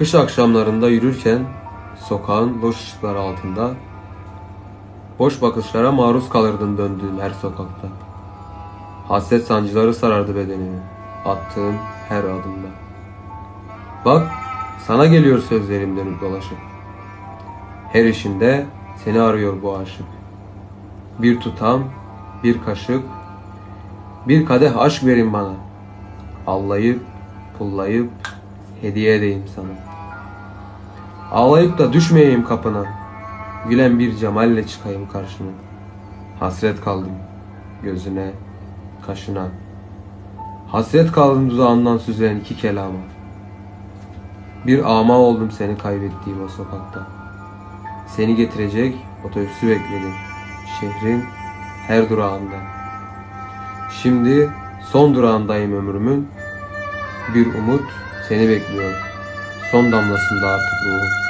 Kış akşamlarında yürürken sokağın loş ışıkları altında boş bakışlara maruz kalırdın döndüğün her sokakta. Hasret sancıları sarardı bedenini attığın her adımda. Bak sana geliyor sözlerim dönüp dolaşıp. Her işinde seni arıyor bu aşık. Bir tutam, bir kaşık, bir kadeh aşk verin bana. Allayıp, pullayıp, hediye edeyim sana. Ağlayıp da düşmeyeyim kapına. Gülen bir cemalle çıkayım karşına. Hasret kaldım gözüne, kaşına. Hasret kaldım dudağından süzülen iki kelama. Bir ama oldum seni kaybettiğim o sokakta. Seni getirecek otobüsü bekledim. Şehrin her durağında. Şimdi son durağındayım ömrümün. Bir umut seni bekliyor. Son damlasında artık ruhum.